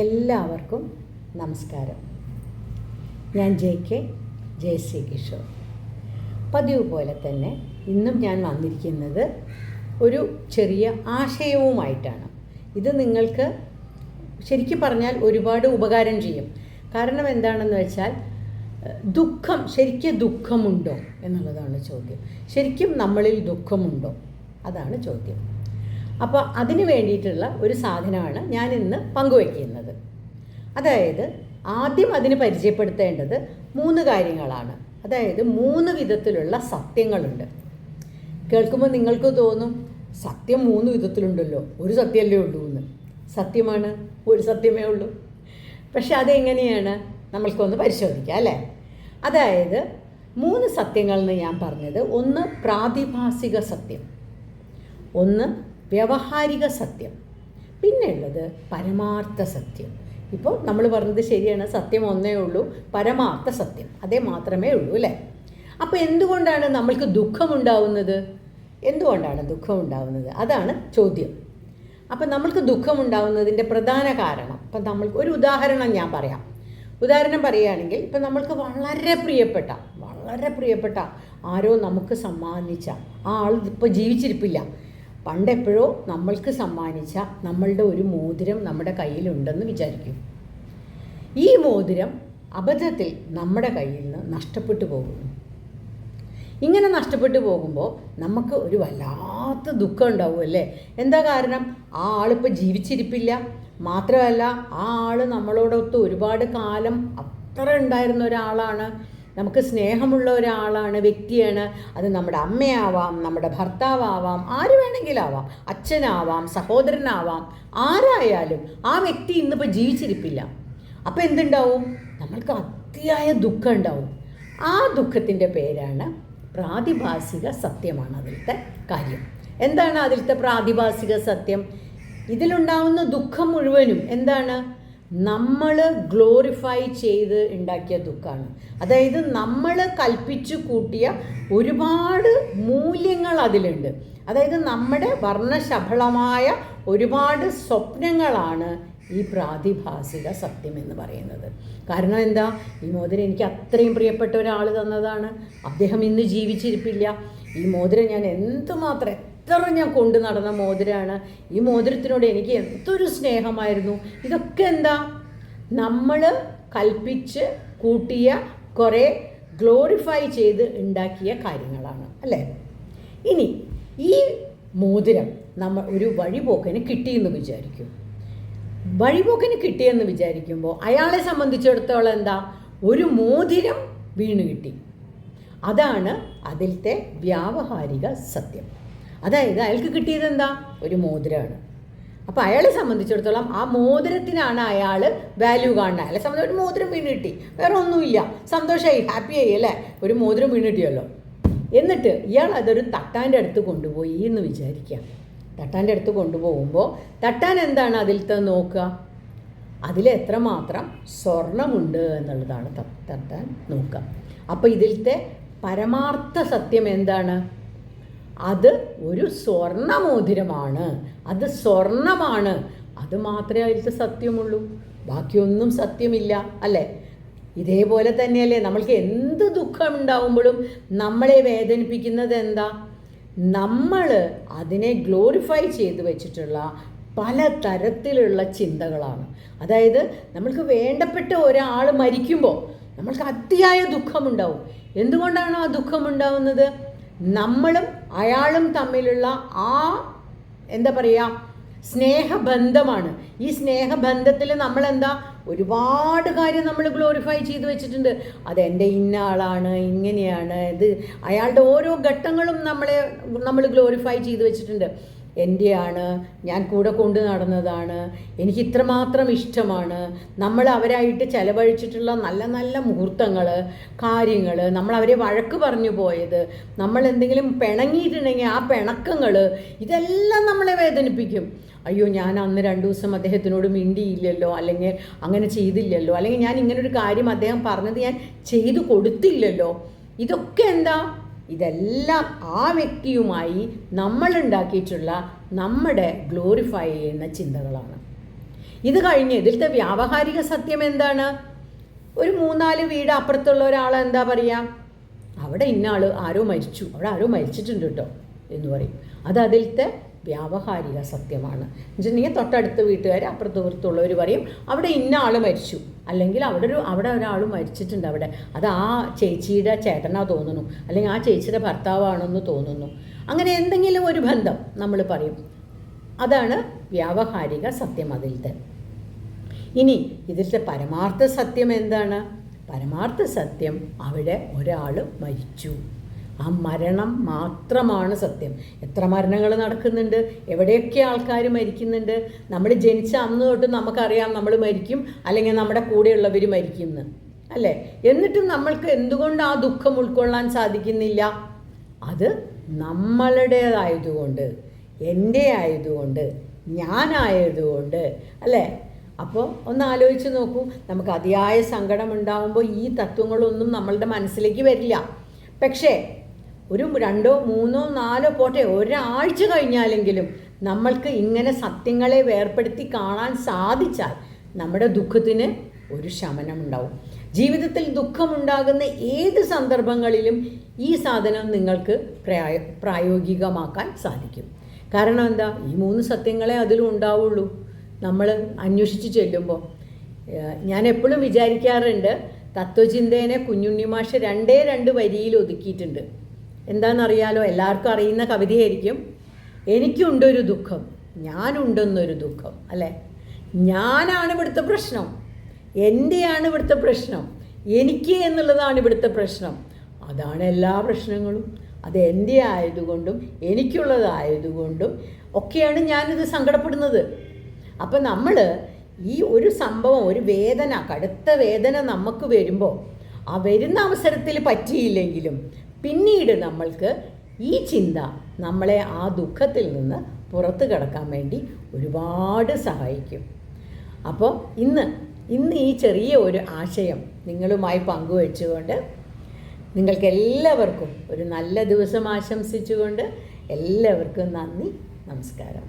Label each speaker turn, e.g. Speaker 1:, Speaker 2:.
Speaker 1: എല്ലാവർക്കും നമസ്കാരം. ഞാൻ J K J C Kishore പതിവ് പോലെ തന്നെ ഇന്നും ഞാൻ വന്നിരിക്കുന്നത് ഒരു ചെറിയ ആശയവുമായിട്ടാണ്. ഇത് നിങ്ങൾക്ക് ശരിക്കും പറഞ്ഞാൽ ഒരുപാട് ഉപകാരം ചെയ്യും. കാരണം എന്താണെന്ന് വെച്ചാൽ ദുഃഖം ശരിക്കും ദുഃഖമുണ്ടോ എന്നുള്ളതാണ് ചോദ്യം. ശരിക്കും നമ്മളിൽ ദുഃഖമുണ്ടോ? അതാണ് ചോദ്യം. അപ്പോൾ അതിന് വേണ്ടിയിട്ടുള്ള ഒരു സാധനമാണ് ഞാൻ ഇന്ന് പങ്കുവയ്ക്കുന്നത് അതായത് ആദ്യം അതിന് പരിചയപ്പെടുത്തേണ്ടത് മൂന്ന് കാര്യങ്ങളാണ്. അതായത് മൂന്ന് വിധത്തിലുള്ള സത്യങ്ങളുണ്ട്. കേൾക്കുമ്പോൾ നിങ്ങൾക്ക് തോന്നും സത്യം മൂന്ന് വിധത്തിലുണ്ടല്ലോ ഒരു സത്യമല്ലേ ഉള്ളൂ എന്ന്. സത്യമാണ് ഒരു സത്യമേ ഉള്ളൂ. പക്ഷെ അതെങ്ങനെയാണ്? നമ്മൾക്കൊന്ന് പരിശോധിക്കാം അല്ലേ? അതായത് മൂന്ന് സത്യങ്ങൾ എന്ന് ഞാൻ പറഞ്ഞത് ഒന്ന് പ്രാതിഭാസിക സത്യം ഒന്ന് വ്യവഹാരിക സത്യം. പിന്നെയുള്ളത് പരമാർത്ഥ സത്യം. ഇപ്പോൾ നമ്മൾ പറഞ്ഞത് ശരിയാണ്. സത്യം ഒന്നേ ഉള്ളൂ. പരമാർത്ഥ സത്യം. അതേ മാത്രമേ ഉള്ളൂ അല്ലേ? അപ്പോൾ എന്തുകൊണ്ടാണ് നമ്മൾക്ക് ദുഃഖമുണ്ടാവുന്നത്? എന്തുകൊണ്ടാണ് ദുഃഖമുണ്ടാവുന്നത്? അതാണ് ചോദ്യം. അപ്പം നമ്മൾക്ക് ദുഃഖമുണ്ടാവുന്നതിന്റെ പ്രധാന കാരണം. ഇപ്പം നമ്മൾക്ക് ഒരു ഉദാഹരണം ഞാൻ പറയാം. ഉദാഹരണം പറയുകയാണെങ്കിൽ ഇപ്പം നമ്മൾക്ക് വളരെ പ്രിയപ്പെട്ട വളരെ പ്രിയപ്പെട്ട ആരോ നമുക്ക് സമ്മാനിച്ച ആ ആൾ ഇപ്പോൾ ജീവിച്ചിരിപ്പില്ല. പണ്ടെപ്പോഴോ നമ്മൾക്ക് സമ്മാനിച്ച നമ്മളുടെ ഒരു മോതിരം നമ്മുടെ കയ്യിലുണ്ടെന്ന് വിചാരിക്കും. ഈ മോതിരം അബദ്ധത്തിൽ നമ്മുടെ കയ്യിൽ നിന്ന് നഷ്ടപ്പെട്ടു പോകുന്നു. ഇങ്ങനെ നഷ്ടപ്പെട്ടു പോകുമ്പോൾ നമുക്ക് ഒരു വല്ലാത്ത ദുഃഖം ഉണ്ടാവും അല്ലേ? എന്താ കാരണം? ആ ആളിപ്പോൾ ജീവിച്ചിരിപ്പില്ല. മാത്രമല്ല ആ ആൾ നമ്മളോടൊത്ത് ഒരുപാട് കാലം അത്ര ഉണ്ടായിരുന്ന ഒരാളാണ്. നമുക്ക് സ്നേഹമുള്ള ഒരാളാണ് വ്യക്തിയാണ്. അത് നമ്മുടെ അമ്മയാവാം നമ്മുടെ ഭർത്താവാവാം ആര് വേണമെങ്കിലാവാം. അച്ഛനാവാം സഹോദരനാവാം. ആരായാലും ആ വ്യക്തി ഇന്നിപ്പോൾ ജീവിച്ചിരിപ്പില്ല. അപ്പോൾ എന്തുണ്ടാവും? നമ്മൾക്ക് അതിയായ ദുഃഖം ഉണ്ടാവും. ആ ദുഃഖത്തിന്റെ പേരാണ് പ്രാതിഭാസിക സത്യമാണ് അതിലത്തെ കാര്യം. എന്താണ് അതിലത്തെ പ്രാതിഭാസിക സത്യം? ഇതിലുണ്ടാവുന്ന ദുഃഖം മുഴുവനും എന്താണ്? നമ്മൾ ഗ്ലോറിഫൈ ചെയ്ത് ഉണ്ടാക്കിയ ദുഃഖമാണ് അതായത് നമ്മൾ കൽപ്പിച്ചു കൂട്ടിയ ഒരുപാട് മൂല്യങ്ങൾ അതിലുണ്ട്. അതായത് നമ്മുടെ വർണശബളമായ ഒരുപാട് സ്വപ്നങ്ങളാണ് ഈ പ്രാതിഭാസിക സത്യം എന്ന് പറയുന്നത്. കാരണം എന്താ? ഈ മോതിരം എനിക്ക് അത്രയും പ്രിയപ്പെട്ട ഒരാൾ തന്നതാണ്. അദ്ദേഹം ഇന്ന് ജീവിച്ചിരിപ്പില്ല. ഈ മോതിരം ഞാൻ എന്തുമാത്രം എത്ര ഞാൻ കൊണ്ടു നടന്ന മോതിരമാണ് ഈ മോതിരത്തിനോട് എനിക്ക് എന്തൊരു സ്നേഹമായിരുന്നു. ഇതൊക്കെ എന്താ? നമ്മൾ കൽപ്പിച്ച് കൂട്ടിയ കുറേ ഗ്ലോറിഫൈ ചെയ്ത് ഉണ്ടാക്കിയ കാര്യങ്ങളാണ് അല്ലേ? ഇനി ഈ മോതിരം നമ്മൾ ഒരു വഴിപോക്കന് കിട്ടിയെന്ന് വിചാരിക്കും. വഴിപോക്കന് കിട്ടിയെന്ന് വിചാരിക്കുമ്പോൾ അയാളെ സംബന്ധിച്ചിടത്തോളം എന്താ? ഒരു മോതിരം വീണ് കിട്ടി. അതാണ് അതിലത്തെ വ്യാവഹാരിക സത്യം. അതായത് അയാൾക്ക് കിട്ടിയത് എന്താ? ഒരു മോതിരമാണ് അപ്പോൾ അയാളെ സംബന്ധിച്ചിടത്തോളം ആ മോതിരത്തിനാണ് അയാൾ വാല്യൂ കാണുന്നത്. അയാളെ സംബന്ധിച്ച് ഒരു മോതിരം വീണ് കിട്ടി. വേറെ ഒന്നുമില്ല. സന്തോഷമായി ആയി അല്ലേ? ഒരു മോതിരം വീണ് കിട്ടിയല്ലോ. എന്നിട്ട് ഇയാൾ അതൊരു തട്ടാന്റെ അടുത്ത് കൊണ്ടുപോയി എന്ന് വിചാരിക്കാം തട്ടാന്റെ അടുത്ത് കൊണ്ടുപോകുമ്പോൾ തട്ടാൻ എന്താണ് അതിലത്തെ നോക്കുക? അതിൽ എത്രമാത്രം സ്വർണമുണ്ട് എന്നുള്ളതാണ് തട്ടാൻ നോക്കുക. അപ്പോൾ ഇതിലത്തെ പരമാർത്ഥ സത്യം എന്താണ്? അത് ഒരു സ്വർണമോതിരമാണ്. അത് സ്വർണമാണ്. അത് മാത്രമേ അതിലത്തെ സത്യമുള്ളൂ. ബാക്കിയൊന്നും സത്യമില്ല അല്ലേ? ഇതേപോലെ തന്നെയല്ലേ? നമ്മൾക്ക് എന്ത് ദുഃഖം ഉണ്ടാവുമ്പോഴും നമ്മളെ വേദനിപ്പിക്കുന്നത് എന്താ? നമ്മൾ അതിനെ ഗ്ലോറിഫൈ ചെയ്ത് വെച്ചിട്ടുള്ള പല തരത്തിലുള്ള ചിന്തകളാണ്. അതായത് നമ്മൾക്ക് വേണ്ടപ്പെട്ട ഒരാൾ മരിക്കുമ്പോൾ നമ്മൾക്ക് അതിയായ ദുഃഖമുണ്ടാവും. എന്തുകൊണ്ടാണ് ആ ദുഃഖമുണ്ടാവുന്നത്? നമ്മളും അയാളും തമ്മിലുള്ള ആ എന്താ പറയുക സ്നേഹബന്ധമാണ്. ഈ സ്നേഹബന്ധത്തിൽ നമ്മളെന്താ ഒരുപാട് കാര്യം നമ്മൾ ഗ്ലോറിഫൈ ചെയ്ത് വെച്ചിട്ടുണ്ട്. അതെന്റെ ഇന്ന ആളാണ് ഇങ്ങനെയാണ് ഇത്. അയാളുടെ ഓരോ ഘട്ടങ്ങളും നമ്മളെ നമ്മൾ ഗ്ലോറിഫൈ ചെയ്ത് വെച്ചിട്ടുണ്ട്. എന്റെയാണ് ഞാൻ കൂടെ കൊണ്ടു നടന്നതാണ് എനിക്ക് ഇത്രമാത്രം ഇഷ്ടമാണ്. നമ്മൾ അവരായിട്ട് ചിലവഴിച്ചിട്ടുള്ള നല്ല നല്ല മുഹൂർത്തങ്ങൾ കാര്യങ്ങൾ നമ്മൾ അവരെ വഴക്ക് പറഞ്ഞു പോയത് നമ്മൾ എന്തെങ്കിലും പിണങ്ങിയിട്ടുണ്ടെങ്കിൽ ആ പിണക്കങ്ങൾ ഇതെല്ലാം നമ്മളെ വേദനിപ്പിക്കും. അയ്യോ ഞാൻ അന്ന് രണ്ടു ദിവസം അദ്ദേഹത്തിനോട് മിണ്ടിയില്ലല്ലോ അല്ലെങ്കിൽ അങ്ങനെ ചെയ്തില്ലല്ലോ അല്ലെങ്കിൽ ഞാൻ ഇങ്ങനൊരു കാര്യം അദ്ദേഹം പറഞ്ഞത് ഞാൻ ചെയ്തു കൊടുത്തില്ലല്ലോ. ഇതൊക്കെ എന്താ? ഇതെല്ലാം ആ വ്യക്തിയുമായി നമ്മളുണ്ടാക്കിയിട്ടുള്ള നമ്മുടെ ഗ്ലോറിഫൈ ചെയ്യുന്ന ചിന്തകളാണ്. ഇത് കഴിഞ്ഞ് ഇതിലത്തെ വ്യാവഹാരിക സത്യം എന്താണ്? ഒരു മൂന്നാൽ വീട് അപ്പുറത്തുള്ള ഒരാൾ എന്താ പറയുക അവിടെ ഇന്ന ആൾ ആരോ മരിച്ചു. അവിടെ ആരോ മരിച്ചിട്ടുണ്ട് കേട്ടോ എന്ന് പറയും. അത് അതിലത്തെ വ്യാവഹാരിക സത്യമാണ്. എന്നുവെച്ചിട്ടുണ്ടെങ്കിൽ തൊട്ടടുത്ത വീട്ടുകാർ അപ്പുറത്ത് പുറത്തുള്ളവർ പറയും അവിടെ ഇന്ന ആൾ മരിച്ചു. അല്ലെങ്കിൽ അവിടെ ഒരു അവിടെ ഒരാൾ മരിച്ചിട്ടുണ്ട് അവിടെ. അത് ആ ചേച്ചിയുടെ ചേട്ടനാ തോന്നുന്നു. അല്ലെങ്കിൽ ആ ചേച്ചിയുടെ ഭർത്താവാണെന്ന് തോന്നുന്നു. അങ്ങനെ എന്തെങ്കിലും ഒരു ബന്ധം നമ്മൾ പറയും. അതാണ് വ്യാവഹാരിക സത്യം അതിലത്തെ ഇനി ഇതിലത്തെ പരമാർത്ഥ സത്യം എന്താണ്? പരമാർത്ഥ സത്യം അവിടെ ഒരാൾ മരിച്ചു. ആ മരണം മാത്രമാണ് സത്യം. എത്ര മരണങ്ങൾ നടക്കുന്നുണ്ട്? എവിടെയൊക്കെ ആൾക്കാർ മരിക്കുന്നുണ്ട്? നമ്മൾ ജനിച്ച അന്ന് തൊട്ട് നമുക്കറിയാം നമ്മൾ മരിക്കും അല്ലെങ്കിൽ നമ്മുടെ കൂടെയുള്ളവർ മരിക്കും എന്ന് അല്ലേ? എന്നിട്ടും നമ്മൾക്ക് എന്തുകൊണ്ട് ആ ദുഃഖം ഉൾക്കൊള്ളാൻ സാധിക്കുന്നില്ല? അത് നമ്മളുടേതായതുകൊണ്ട് എന്റെ ആയതുകൊണ്ട് ഞാനായതുകൊണ്ട് അല്ലേ? അപ്പോൾ ഒന്ന് ആലോചിച്ച് നോക്കൂ. നമുക്ക് അതിയായ സങ്കടം ഉണ്ടാകുമ്പോൾ ഈ തത്വങ്ങളൊന്നും നമ്മളുടെ മനസ്സിലേക്ക് വരില്ല. പക്ഷേ ഒരു രണ്ടോ മൂന്നോ നാലോ പോട്ടെ ഒരാഴ്ച കഴിഞ്ഞാലെങ്കിലും നമ്മൾക്ക് ഇങ്ങനെ സത്യങ്ങളെ വേർപ്പെടുത്തി കാണാൻ സാധിച്ചാൽ നമ്മുടെ ദുഃഖത്തിന് ഒരു ശമനം ഉണ്ടാവും ജീവിതത്തിൽ ദുഃഖമുണ്ടാകുന്ന ഏത് സന്ദർഭങ്ങളിലും ഈ സാധനം നിങ്ങൾക്ക് പ്രായ പ്രായോഗികമാക്കാൻ സാധിക്കും. കാരണം എന്താ? ഈ മൂന്ന് സത്യങ്ങളെ അതിലും ഉണ്ടാവുള്ളൂ. നമ്മൾ അന്വേഷിച്ച് ചെല്ലുമ്പോൾ ഞാൻ എപ്പോഴും വിചാരിക്കാറുണ്ട് തത്വചിന്തേനെ കുഞ്ഞുണ്ണിമാഷ രണ്ടേ രണ്ട് വരിയിൽ ഒതുക്കിയിട്ടുണ്ട്. എന്താണെന്നറിയാലോ എല്ലാവർക്കും അറിയുന്ന കവിതയായിരിക്കും. എനിക്കുണ്ടൊരു ദുഃഖം ഞാനുണ്ടെന്നൊരു ദുഃഖം അല്ലേ? ഞാനാണ് ഇവിടുത്തെ പ്രശ്നം എന്റെയാണ് ഇവിടുത്തെ പ്രശ്നം എനിക്ക് എന്നുള്ളതാണ് ഇവിടുത്തെ പ്രശ്നം. അതാണ് എല്ലാ പ്രശ്നങ്ങളും. അത് എന്റെ ആയതുകൊണ്ടും എനിക്കുള്ളതായതുകൊണ്ടും ഒക്കെയാണ് ഞാനിത് സങ്കടപ്പെടുന്നത്. അപ്പം നമ്മൾ ഈ ഒരു സംഭവം ഒരു വേദന കടുത്ത വേദന നമുക്ക് വരുമ്പോൾ ആ വരുന്ന അവസരത്തിൽ പറ്റിയില്ലെങ്കിലും പിന്നീട് നമ്മൾക്ക് ഈ ചിന്ത നമ്മളെ ആ ദുഃഖത്തിൽ നിന്ന് പുറത്ത് കടക്കാൻ വേണ്ടി ഒരുപാട് സഹായിക്കും. അപ്പോൾ ഇന്ന് ഇന്ന് ഈ ചെറിയ ഒരു ആശയം നിങ്ങളുമായി പങ്കുവെച്ചുകൊണ്ട് നിങ്ങൾക്ക് എല്ലാവർക്കും ഒരു നല്ല ദിവസം ആശംസിച്ചുകൊണ്ട് എല്ലാവർക്കും നന്ദി നമസ്കാരം.